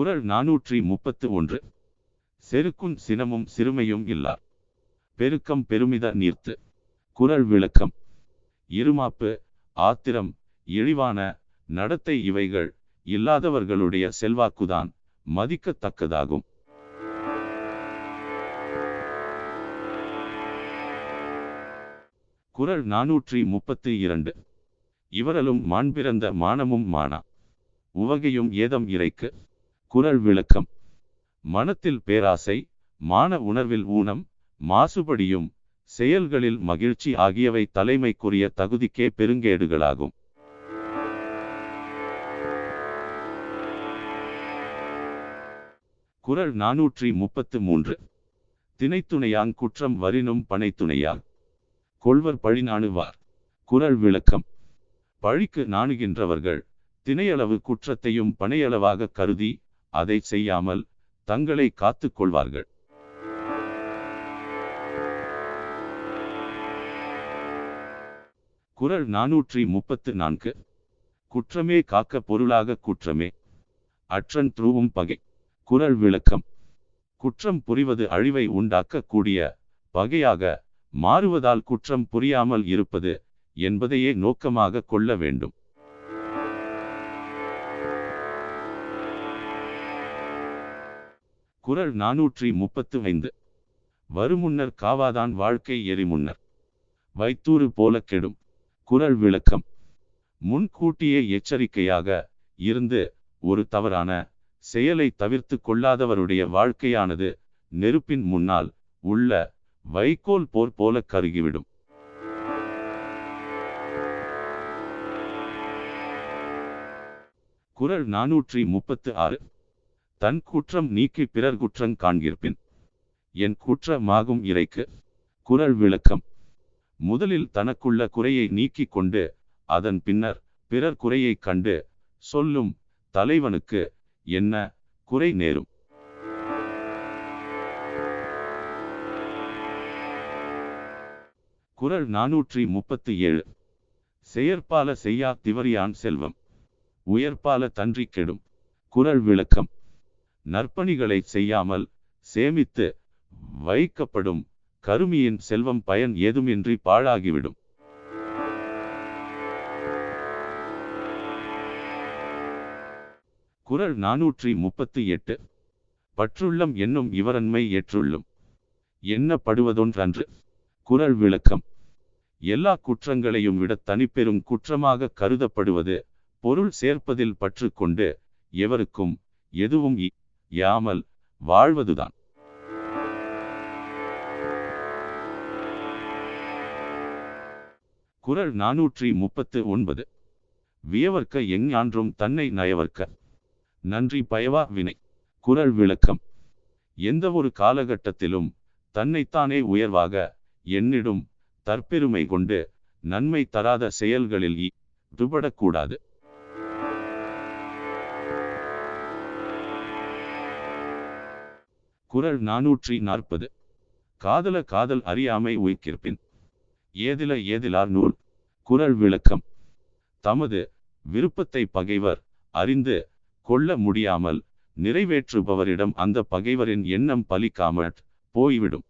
குரல் நாநூற்றி முப்பத்து ஒன்று செருக்கும் சினமும் சிறுமையும் இல்லார் பெருக்கம் பெருமித நீர்த்து. குரல் விளக்கம். இருமாப்பு ஆத்திரம் இழிவான நடத்தை இவைகள் இல்லாதவர்களுடைய செல்வாக்குதான் மதிக்கத்தக்கதாகும். குரல் நாநூற்றி முப்பத்தி இரண்டு இவரலும் மாண்பிறந்த மானமும் மானா. உவகையும் ஏதம் இறைக்கு. குரல் விளக்கம். மனத்தில் பேராசை மான உணர்வில் ஊனம் மாசுபடியும் செயல்களில் மகிழ்ச்சி ஆகியவை தலைமைக்குரிய தகுதிக்கே பெருங்கேடுகளாகும். குரல் நாநூற்றி முப்பத்து மூன்று திணைத்துணையாங் குற்றம் வரினும் பனைத்துணையால் கொள்வர் பழி நாணுவார் குரல் விளக்கம். பழிக்கு நாணுகின்றவர்கள் திணையளவு குற்றத்தையும் பனையளவாக கருதி அதை செய்யாமல் தங்களை காத்துக் கொள்வார்கள். குரல் நாநூற்றி முப்பத்து நான்கு. குற்றமே காக்க பொருளாக குற்றமே. அற்றன் துருவும் பகை. குரல் விளக்கம். குற்றம் புரிவது அழிவை உண்டாக்கக்கூடிய பகையாக மாறுவதால் குற்றம் புரியாமல் இருப்பது என்பதையே நோக்கமாக கொள்ள வேண்டும். குரல் நாநூற்றி முப்பத்து ஐந்து வருமுன்னர் காவாதான் வாழ்க்கை எரிமுன்னர். வைத்தூறு போல கெடும். குரல் விளக்கம். முன்கூட்டியே எச்சரிக்கையாக இருந்து ஒரு தவறான செயலை தவிர்த்து கொள்ளாதவருடைய வாழ்க்கையானது நெருப்பின் முன்னால் உள்ள வைக்கோல் போர் போல கருகிவிடும். குரல் நாநூற்றி முப்பத்து ஆறு தன் குற்றம் நீக்கி பிறர் குற்றங் காண்கிற்பின் என் குற்றமாகும் இறைக்கு குரல் விளக்கம். முதலில் தனக்குள்ள குறையை நீக்கிக் கொண்டு அதன் பின்னர் பிறர் குறையை கண்டு சொல்லும் தலைவனுக்கு என்ன குறை நேரும்? குரல் நாநூற்றி முப்பத்தி ஏழு. செயற்பால செய்யா திவரியான் செல்வம். உயர்பால தன்றி கெடும். குரல் விளக்கம். நற்பணிகளை செய்யாமல் சேமித்து வைக்கப்படும் கருமியின் செல்வம் பயன் ஏதுமின்றி பாழாகிவிடும். குரல் நாநூற்றி முப்பத்தி எட்டு. பற்றுள்ளம் என்னும் இவரன்மை ஏற்றுள்ளும். எண்ணப்படுவதொன்றன்று குரல் விளக்கம். எல்லா குற்றங்களையும் விட தனிப்பெரும் குற்றமாக கருதப்படுவது பொருள் சேர்ப்பதில் பற்று கொண்டு எவருக்கும் எதுவும் இ- யாமல் வாழ்வதுதான். குரல் நாநூற்றி முப்பத்து ஒன்பது. வியவர்க்க எஞ்ஞான்றும் தன்னை நயவர்க்க. நன்றி பயவா வினை. குரல் விளக்கம். எந்த ஒரு காலகட்டத்திலும் தன்னைத்தானே உயர்வாக எண்ணிடும் தற்பெருமை கொண்டு நன்மை தராத செயல்களில் ஈடுபடக்கூடாது குரல் நாநூற்றி நாற்பது. காதல காதல் அறியாமை உயிர்க்கிற்பின். ஏதில ஏதிலார் நூல். குரல் விளக்கம். தமது விருப்பத்தை பகைவர் அறிந்து கொள்ள முடியாமல் நிறைவேற்றுபவரிடம் அந்த பகைவரின் எண்ணம் பலிக்காமற் போய்விடும்.